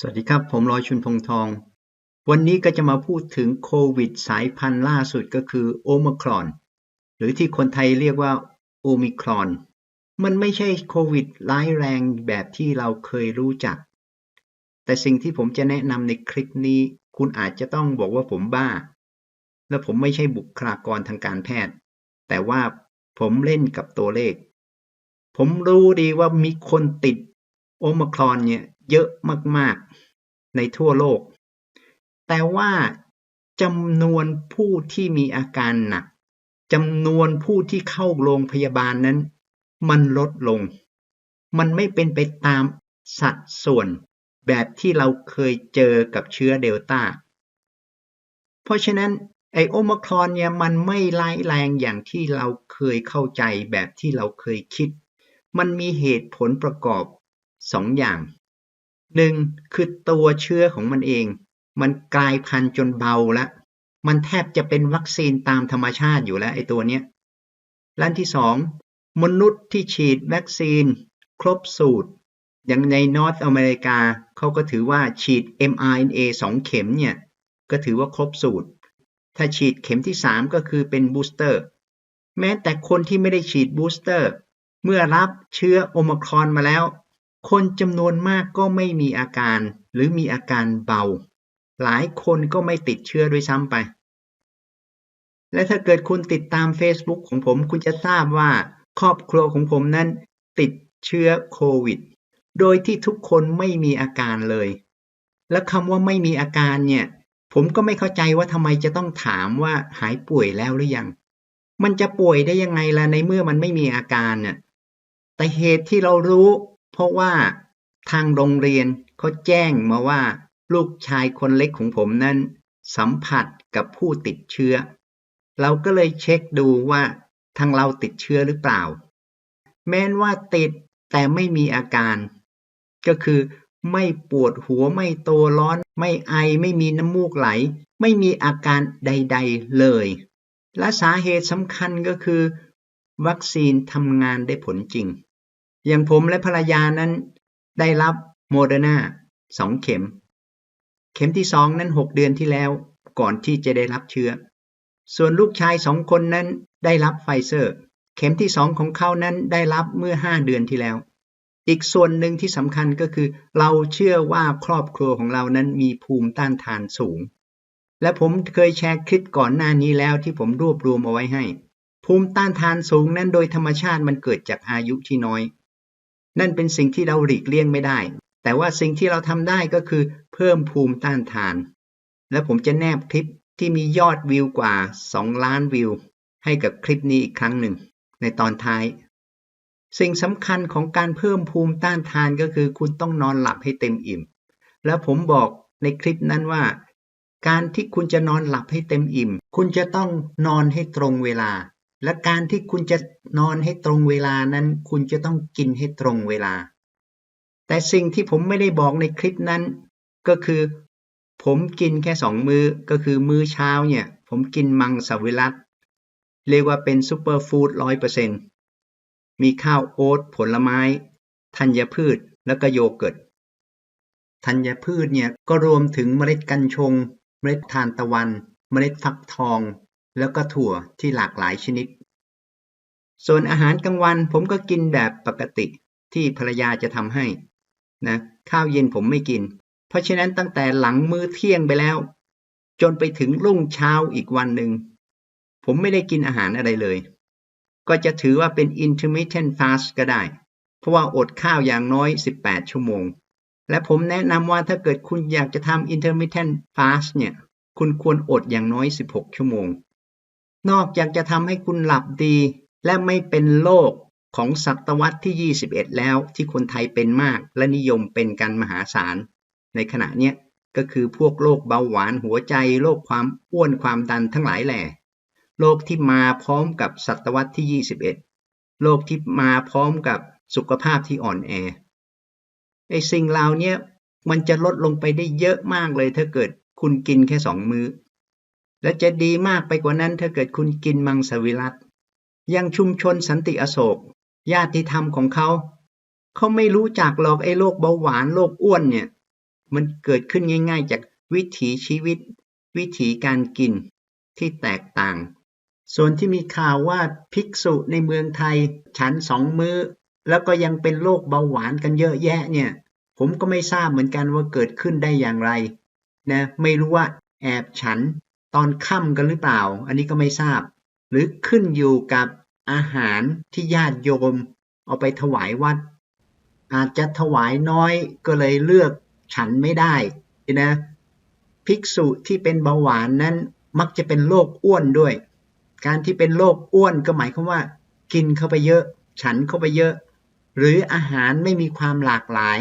สวัสดีครับ ผมรอยชุนพงทอง วันนี้ก็จะมาพูดถึงโควิดสายพันธุ์ล่าสุดก็คือโอมครอน หรือที่คนไทยเรียกว่าโอมิครอน มันไม่ใช่โควิดร้ายแรงแบบที่เราเคยรู้จัก แต่สิ่งที่ผมจะแนะนำในคลิปนี้ คุณอาจจะต้องบอกว่าผมบ้า และผมไม่ใช่บุคลากรทางการแพทย์ แต่ว่าผมเล่นกับตัวเลข ผมรู้ดีว่ามีคนติดโอมครอนเนี่ย เยอะมากๆ ในทั่วโลก แต่ว่าจำนวนผู้ที่มีอาการหนักจำนวนผู้ที่เข้าโรงพยาบาลนั้น มันลดลง มันไม่เป็นไปตามสัดส่วนแบบที่เราเคยเจอกับเชื้อเดลต้า เพราะฉะนั้นไอโอมครอนเนี่ยมันไม่ร้ายแรงอย่างที่เราเคยเข้าใจแบบที่เราเคยคิด มันมีเหตุผลประกอบสองอย่าง หนึ่งคือตัวเชื้อของมันเอง มันกลายพันธุ์จนเบาล้วมันแทบจะเป็นวัคซีนตามธรรมชาติอยู่แล้วไอ้ตัวเนี้ยล้านที่สองมนุษย์ที่ฉีดวัคซีน ครบสูตร อย่างในนอร์ทอเมริกาเขาก็ถือว่าฉีด mRNA 2เข็มเนี่ย ก็ถือว่าครบสูตร ถ้าฉีดเข็มที่3ก็คือเป็นบูสเตอร์ แม้แต่คนที่ไม่ได้ฉีดบูสเตอร์ เมื่อรับเชื้อโอมครอนมาแล้ว คนจำนวนมากก็ไม่มีอาการหรือมีอาการเบา หลายคนก็ไม่ติดเชื้อด้วยซ้ำไป และถ้าเกิดคุณติดตาม Facebook ของผม คุณจะทราบว่าครอบครัวของผมนั้นติดเชื้อโควิด โดยที่ทุกคนไม่มีอาการเลย และคำว่าไม่มีอาการเนี่ย ผมก็ไม่เข้าใจว่าทำไมจะต้องถามว่าหายป่วยแล้วหรือยัง มันจะป่วยได้ยังไงล่ะในเมื่อมันไม่มีอาการเนี่ยแต่เหตุที่เรารู้ เพราะว่าทางโรงเรียนเขาแจ้งมาว่า ลูกชายคนเล็กของผมนั้นสัมผัสกับผู้ติดเชื้อ เราก็เลยเช็คดูว่าทางเราติดเชื้อหรือเปล่า แม้นว่าติดแต่ไม่มีอาการ ก็คือไม่ปวดหัวไม่โตร้อน ไม่ไอไม่มีน้ำมูกไหล ไม่มีอาการใด ๆเลย และสาเหตุสำคัญก็คือ วัคซีนทำงานได้ผลจริง อย่างผมและภรรยานั้นได้รับโมเดอร์นาสองเข็ม เข็มที่สองนั้นหกเดือนที่แล้วก่อนที่จะได้รับเชื้อ ส่วนลูกชายสองคนนั้นได้รับไฟเซอร์ เข็มที่สองของเขานั้นได้รับเมื่อห้าเดือนที่แล้ว อีกส่วนหนึ่งที่สำคัญก็คือ เราเชื่อว่าครอบครัวของเรานั้นมีภูมิต้านทานสูง และผมเคยแชร์คลิปก่อนหน้านี้แล้วที่ผมรวบรวมเอาไว้ให้ ภูมิต้านทานสูงนั้นโดยธรรมชาติมันเกิดจากอายุที่น้อย นั่นเป็นสิ่งที่เราหลีกเลี่ยงไม่ได้ แต่ว่าสิ่งที่เราทำได้ก็คือเพิ่มภูมิต้านทาน และผมจะแนบคลิปที่มียอดวิวกว่า 2 ล้านวิว ให้กับคลิปนี้อีกครั้งหนึ่ง ในตอนท้าย สิ่งสำคัญของการเพิ่มภูมิต้านทานก็คือ คุณต้องนอนหลับให้เต็มอิ่ม แล้วผมบอกในคลิปนั้นว่า การที่คุณจะนอนหลับให้เต็มอิ่ม คุณจะต้องนอนให้ตรงเวลา และการที่คุณจะนอนให้ตรงเวลานั้น คุณจะต้องกินให้ตรงเวลา แต่สิ่งที่ผมไม่ได้บอกในคลิปนั้น ก็คือ ผมกินแค่สองมือ้อก็คือมื้อเช้าเนี่ย ผมกินมังสวิรัตเรียกว่าเป็นซูเปอร์ฟู้ดร้อยเปอร์เซ็นต์มีข้าวโอ๊ตผลไม้ ธัญพืชแล้วก็โยเกิร์ตธัญพืชเนี่ยก็รวมถึงเมล็ดกัญชง เมล็ดทานตะวัน เมล็ดฟักทอง แล้วก็ถั่วที่หลากหลายชนิด ส่วนอาหารกลางวันผมก็กินแบบปกติที่ภรรยาจะทำให้นะข้าวเย็นผมไม่กิน เพราะฉะนั้นตั้งแต่หลังมื้อเที่ยงไปแล้ว จนไปถึงรุ่งเช้าอีกวันหนึ่ง ผมไม่ได้กินอาหารอะไรเลย ก็จะถือว่าเป็น intermittent fast ก็ได้ เพราะว่าอดข้าวอย่างน้อย 18 ชั่วโมง และผมแนะนำว่าถ้าเกิดคุณอยากจะทำ intermittent fast เนี่ย คุณควรอดอย่างน้อย 16 ชั่วโมง นอกจากจะทำให้คุณหลับดี และไม่เป็นโรคของศตวรรษที่ 21 แล้วที่คนไทยเป็นมากและนิยมเป็นกันมหาศาล ในขณะนี้ก็คือพวกโรคเบาหวานหัวใจโรคความอ้วนความดันทั้งหลายแหล่โรคที่มาพร้อมกับศตวรรษที่ 21 โรคที่มาพร้อมกับสุขภาพที่อ่อนแอไอสิ่งเหล่านี้มันจะลดลงไปได้เยอะมากเลยถ้าเกิดคุณกินแค่สองมือ้อ และจะดีมากไปกว่านั้นถ้าเกิดคุณกินมังสวิรัตยังชุมชนสันติอโศก ญาติธรรมของเขา เขาไม่รู้จักหรอกไอ้โรคเบาหวานโรคอ้วนเนี่ย มันเกิดขึ้นง่าย ๆ จากวิถีชีวิต วิถีการกินที่แตกต่าง ส่วนที่มีข่าวว่าภิกษุในเมืองไทย ฉันสองมือ้อ แล้วก็ยังเป็นโรคเบาหวานกันเยอะแยะเนี่ย ผมก็ไม่ทราบเหมือนกันว่าเกิดขึ้นได้อย่างไรนะไม่รู้ว่าแอบฉัน ตอนค่ำกันหรือเปล่า อันนี้ก็ไม่ทราบ หรือขึ้นอยู่กับอาหารที่ญาติโยม เอาไปถวายวัด อาจจะถวายน้อยก็เลยเลือกฉันไม่ได้นะภิกษุที่เป็นเบาหวานนั้นมักจะเป็นโรคอ้วนด้วย การที่เป็นโรคอ้วนก็หมายความว่า กินเข้าไปเยอะ ฉันเข้าไปเยอะ หรืออาหารไม่มีความหลากหลาย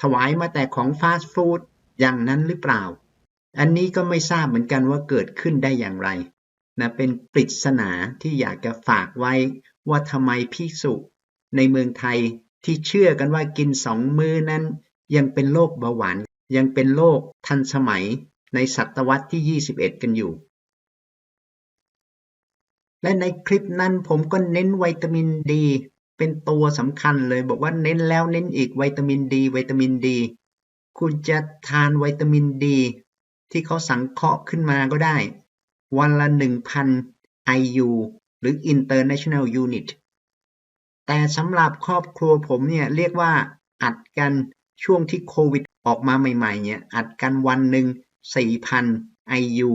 ถวายมาแต่ของฟาสต์ฟู้ดอย่างนั้นหรือเปล่า อันนี้ก็ไม่ทราบเหมือนกันว่าเกิดขึ้นได้อย่างไรนะเป็นปริศนาที่อยากจะฝากไว้ ว่าทำไมพิสุในเมืองไทยที่เชื่อกันว่ากินสองมือนั้น ยังเป็นโรคเบาหวานยังเป็นโรคทันสมัยในศตวรรษที่ 21 กันอยู่ และในคลิปนั้นผมก็เน้นวิตามินดี เป็นตัวสำคัญเลย บอกว่าเน้นแล้วเน้นอีกวิตามินดีวิตามินดี คุณจะทานวิตามินดี ที่เขาสังเคราะห์ขึ้นมาก็ได้ วันละ 1,000 IU หรือ International Unit แต่สำหรับครอบครัวผมเนี่ยเรียกว่าอัดกันช่วงที่โควิดออกมาใหม่ๆเนี่ยอัดกันวันหนึ่ง4,000 IU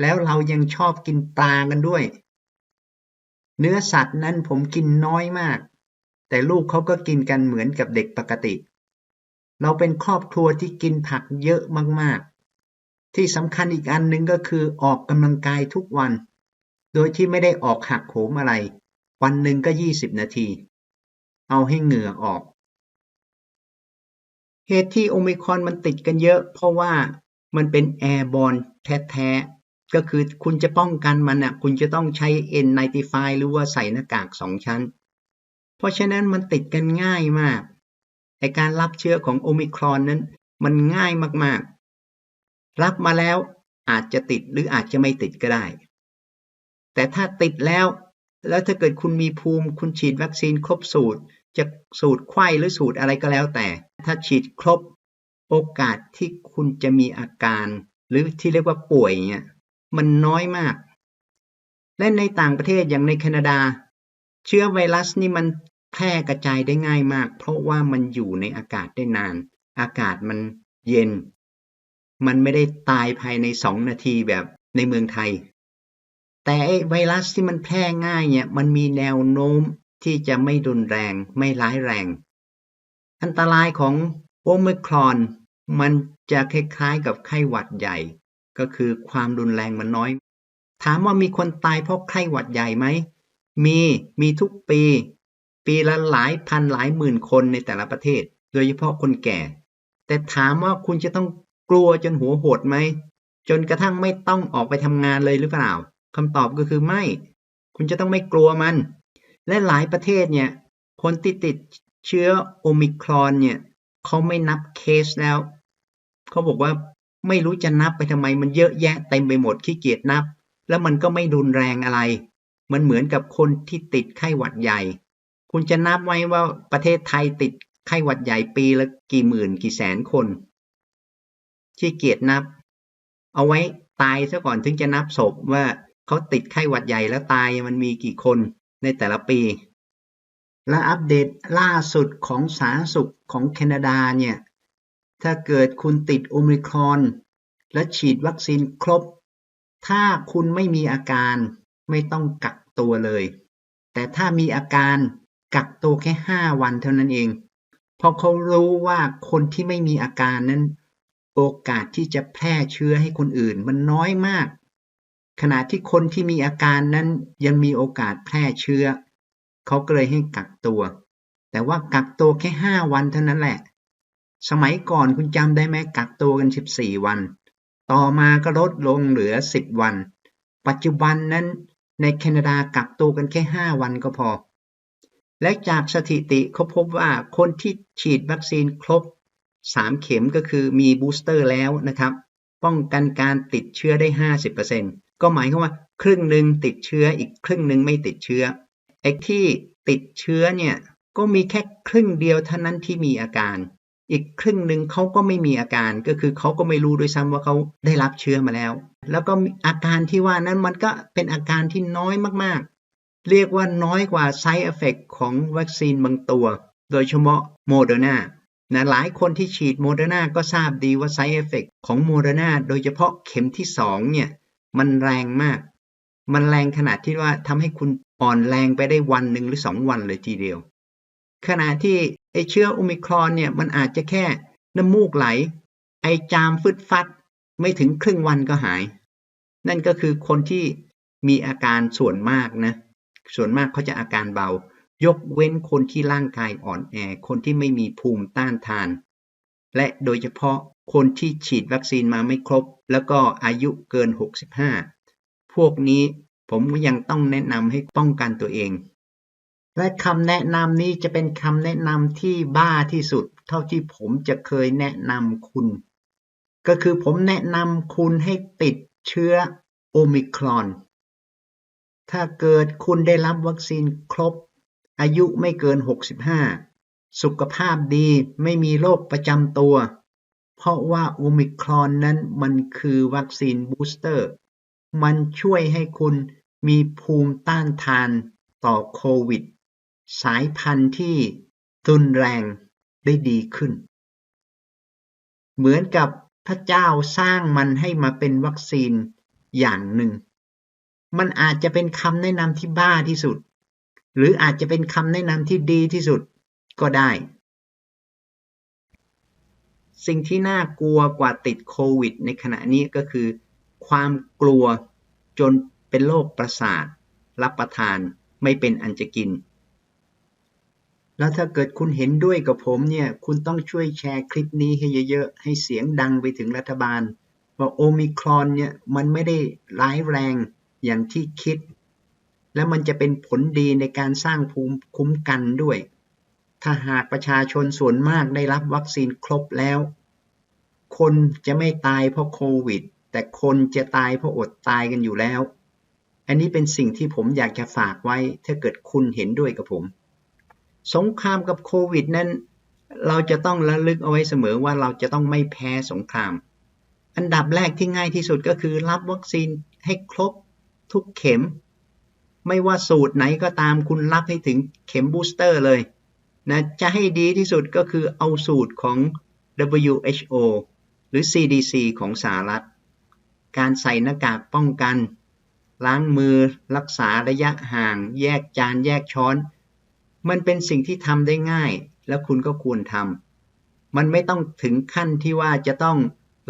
แล้วเรายังชอบกินปลากันด้วย เนื้อสัตว์นั้นผมกินน้อยมาก แต่ลูกเขาก็กินกันเหมือนกับเด็กปกติ เราเป็นครอบครัวที่กินผักเยอะมากๆ ที่สำคัญอีกอันหนึ่งก็คือออกกำลังกายทุกวัน โดยที่ไม่ได้ออกหักโหมอะไร วันหนึ่งก็ 20 นาที เอาให้เหงื่อออก เหตุที่โอมิครอนมันติดกันเยอะ เพราะว่ามันเป็นแอร์บอลแท้ๆ ก็คือคุณจะป้องกันมันอะ คุณจะต้องใช้ N95 หรือว่าใส่หน้ากากสองชั้น เพราะฉะนั้นมันติดกันง่ายมาก ในการรับเชื้อของโอมิครอนนั้น มันง่ายมากๆ รับมาแล้วอาจจะติดหรืออาจจะไม่ติดก็ได้ แต่ถ้าติดแล้ว แล้วถ้าเกิดคุณมีภูมิ คุณฉีดวัคซีนครบสูตร จะสูตรไข้หรือสูตรอะไรก็แล้วแต่ ถ้าฉีดครบโอกาสที่คุณจะมีอาการ หรือที่เรียกว่าป่วยเนี่ยมันน้อยมาก และในต่างประเทศอย่างในแคนาดา เชื้อไวรัสนี่มันแพร่กระจายได้ง่ายมาก เพราะว่ามันอยู่ในอากาศได้นาน อากาศมันเย็น มันไม่ได้ตายภายในสองนาทีแบบในเมืองไทย แต่ไวรัสที่มันแพร่ง่ายเนี่ย มันมีแนวโน้มที่จะไม่รุนแรงไม่ร้ายแรง อันตรายของโอมิครอน มันจะคล้ายๆกับไข้หวัดใหญ่ ก็คือความรุนแรงมันน้อย ถามว่ามีคนตายเพราะไข้หวัดใหญ่ไหม มีมีทุกปี ปีละหลายพันหลายหมื่นคนในแต่ละประเทศ โดยเฉพาะคนแก่ แต่ถามว่าคุณจะต้อง กลัวจนหัวโหดไหม จนกระทั่งไม่ต้องออกไปทำงานเลยหรือเปล่าคำตอบก็คือไม่ คุณจะต้องไม่กลัวมัน และหลายประเทศเนี่ยคนที่ติดเชื้อโอมิครอนเนี่ยเขาไม่นับเคสแล้ว เขาบอกว่าไม่รู้จะนับไปทำไมมันเยอะแยะเต็มไปหมดขี้เกียจนับ แล้วมันก็ไม่รุนแรงอะไร มันเหมือนกับคนที่ติดไข้หวัดใหญ่ คุณจะนับไว้ว่าประเทศไทยติดไข้หวัดใหญ่ปีละกี่หมื่นกี่แสนคน ขี้เกียจนับ เอาไว้ตายซะก่อนถึงจะนับศพว่าเขาติดไข้หวัดใหญ่แล้วตายมันมีกี่คนในแต่ละปี และอัปเดตล่าสุดของสาธารณสุขของแคนาดาเนี่ย ถ้าเกิดคุณติดโอมิครอน และฉีดวัคซีนครบ ถ้าคุณไม่มีอาการไม่ต้องกักตัวเลย แต่ถ้ามีอาการกักตัวแค่ 5 วันเท่านั้นเอง เพราะเขารู้ว่าคนที่ไม่มีอาการนั้น โอกาสที่จะแพร่เชื้อให้คนอื่นมันน้อยมาก ขณะที่คนที่มีอาการนั้นยังมีโอกาสแพร่เชื้อ เขาก็เลยให้กักตัว แต่ว่ากักตัวแค่ห้าวันเท่านั้นแหละ สมัยก่อนคุณจำได้ไหมกักตัวกันสิบสี่วัน ต่อมาก็ลดลงเหลือสิบวัน ปัจจุบันนั้นในแคนาดากักตัวกันแค่ห้าวันก็พอ และจากสถิติเขาพบว่าคนที่ฉีดวัคซีนครบ สามเข็มก็คือมีบูสเตอร์แล้วนะครับ ป้องกันการติดเชื้อได้ 50%ก็หมายความว่าครึ่งหนึ่งติดเชื้ออีกครึ่งหนึ่งไม่ติดเชื้อไอ้ที่ติดเชื้อเนี่ยก็มีแค่ครึ่งเดียวเท่านั้นที่มีอาการ อีกครึ่งหนึ่งเขาก็ไม่มีอาการก็คือเขาก็ไม่รู้ด้วยซ้ำว่าเขาได้รับเชื้อมาแล้ว แล้วก็อาการที่ว่านั้นมันก็เป็นอาการที่น้อยมากๆ เรียกว่าน้อยกว่า side effect ของวัคซีนบางตัว โดยเฉพาะโมเดอร์นา นะหลายคนที่ฉีดโมเดอร์นาก็ทราบดีว่า side effect ของโมเดอร์นาโดยเฉพาะเข็มที่ 2 เนี่ย มันแรงมาก มันแรงขนาดที่ว่าทำให้คุณอ่อนแรงไปได้วันหนึ่งหรือ 2 วันเลยทีเดียว ขณะที่ไอเชื้อโอมิครอนเนี่ย มันอาจจะแค่น้ำมูกไหล ไอจามฟึดฟัด ไม่ถึงครึ่งวันก็หาย นั่นก็คือคนที่มีอาการส่วนมากนะ ส่วนมากเขาจะอาการเบา ยกเว้นคนที่ร่างกายอ่อนแอ คนที่ไม่มีภูมิต้านทาน และโดยเฉพาะคนที่ฉีดวัคซีนมาไม่ครบ แล้วก็อายุเกิน 65 พวกนี้ผมก็ยังต้องแนะนำให้ป้องกันตัวเอง และคำแนะนำนี้จะเป็นคำแนะนำที่บ้าที่สุด เท่าที่ผมจะเคยแนะนำคุณ ก็คือผมแนะนำคุณให้ติดเชื้อโอมิครอน ถ้าเกิดคุณได้รับวัคซีนครบ อายุไม่เกิน 65 สุขภาพดีไม่มีโรคประจำตัว เพราะว่าโอมิครอนนั้นมันคือวัคซีนบูสเตอร์ มันช่วยให้คุณมีภูมิต้านทานต่อโควิด สายพันธุ์ที่รุนแรงได้ดีขึ้น เหมือนกับพระเจ้าสร้างมันให้มาเป็นวัคซีนอย่างหนึ่ง มันอาจจะเป็นคำแนะนำที่บ้าที่สุด หรืออาจจะเป็นคำแนะนำที่ดีที่สุดก็ได้ สิ่งที่น่ากลัวกว่าติดโควิด ในขณะนี้ก็คือ ความกลัวจนเป็นโรคประสาท รับประทานไม่เป็นอันจะกิน แล้วถ้าเกิดคุณเห็นด้วยกับผมเนี่ย คุณต้องช่วยแชร์คลิปนี้ให้เยอะๆ ให้เสียงดังไปถึงรัฐบาลว่าโอมิครอนเนี่ยมันไม่ได้ร้ายแรงอย่างที่คิด และมันจะเป็นผลดีในการสร้างภูมิคุ้มกันด้วย ถ้าหากประชาชนส่วนมากได้รับวัคซีนครบแล้ว คนจะไม่ตายเพราะโควิด แต่คนจะตายเพราะอดตายกันอยู่แล้ว อันนี้เป็นสิ่งที่ผมอยากจะฝากไว้ ถ้าเกิดคุณเห็นด้วยกับผม สงครามกับโควิดนั้นเราจะต้องระลึกเอาไว้เสมอว่าเราจะต้องไม่แพ้สงคราม อันดับแรกที่ง่ายที่สุดก็คือรับวัคซีนให้ครบทุกเข็ม ไม่ว่าสูตรไหนก็ตามคุณรับให้ถึงเข็มบูสเตอร์เลยนะจะให้ดีที่สุดก็คือเอาสูตรของ WHO หรือ CDC ของสหรัฐ การใส่หน้ากากป้องกัน ล้างมือรักษาระยะห่าง แยกจานแยกช้อน มันเป็นสิ่งที่ทำได้ง่าย แล้วคุณก็ควรทำมันไม่ต้องถึงขั้นที่ว่าจะต้อง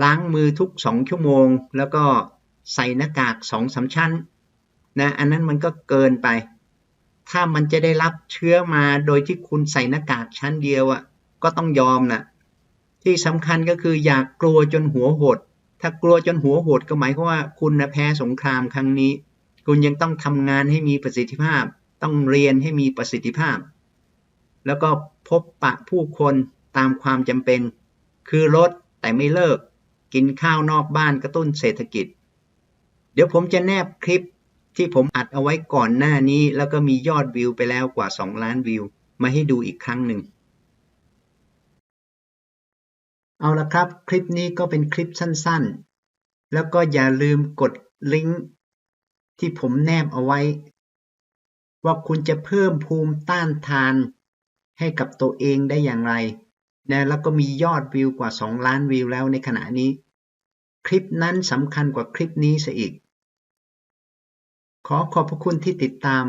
ล้างมือทุกสองชั่วโมง แล้วก็ใส่หน้ากากสองสาชั้น นะอันนั้นมันก็เกินไป ถ้ามันจะได้รับเชื้อมาโดยที่คุณใส่หน้ากากชั้นเดียวอะ่ะก็ต้องยอมนะที่สำคัญก็คืออยากกลัวจนหัวหด ถ้ากลัวจนหัวหดก็หมายความว่าคุณนะแพ้สงครามครั้งนี้ คุณยังต้องทำงานให้มีประสิทธิภาพ ต้องเรียนให้มีประสิทธิภาพ แล้วก็พบปะผู้คนตามความจำเป็น คือลดแต่ไม่เลิก กินข้าวนอกบ้านกระตุ้นเศรษฐกิจ เดี๋ยวผมจะแนบคลิป ที่ผมอัดเอาไว้ก่อนหน้านี้ แล้วก็มียอดวิวไปแล้วกว่า 2 ล้านวิว มาให้ดูอีกครั้งหนึ่ง เอาละครับ คลิปนี้ก็เป็นคลิปสั้นๆ แล้วก็อย่าลืมกดลิงก์ที่ผมแนบเอาไว้ ว่าคุณจะเพิ่มภูมิต้านทานให้กับตัวเองได้อย่างไรนะแล้วก็มียอดวิวกว่า 2 ล้านวิวแล้วในขณะนี้ คลิปนั้นสำคัญกว่าคลิปนี้ซะอีก ขอขอบพระคุณที่ติดตาม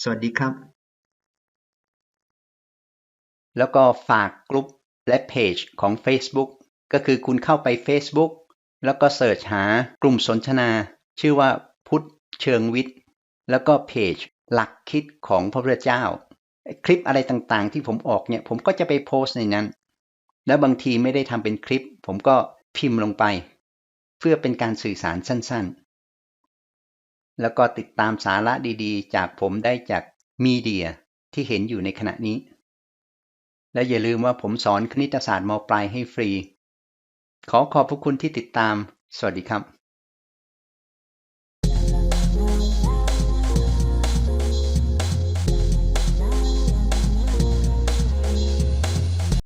สวัสดีครับ แล้วก็ฝากกลุ่มและเพจของ Facebook ก็คือคุณเข้าไป Facebook แล้วก็เสิร์ชหากลุ่มสนทนา ชื่อว่าพุทธเชิงวิทย์ แล้วก็เพจหลักคิดของพระพุทธเจ้า คลิปอะไรต่างๆ ที่ผมออกเนี่ย ผมก็จะไปโพสในนั้น แล้วบางทีไม่ได้ทำเป็นคลิป ผมก็พิมพ์ลงไป เพื่อเป็นการสื่อสารสั้นๆ แล้วก็ติดตามสาระดีๆ จากผมได้จากมีเดียที่เห็นอยู่ในขณะนี้ และอย่าลืมว่าผมสอนคณิตศาสตร์มปลายให้ฟรี ขอขอบพระคุณที่ติดตาม สวัสดีครับ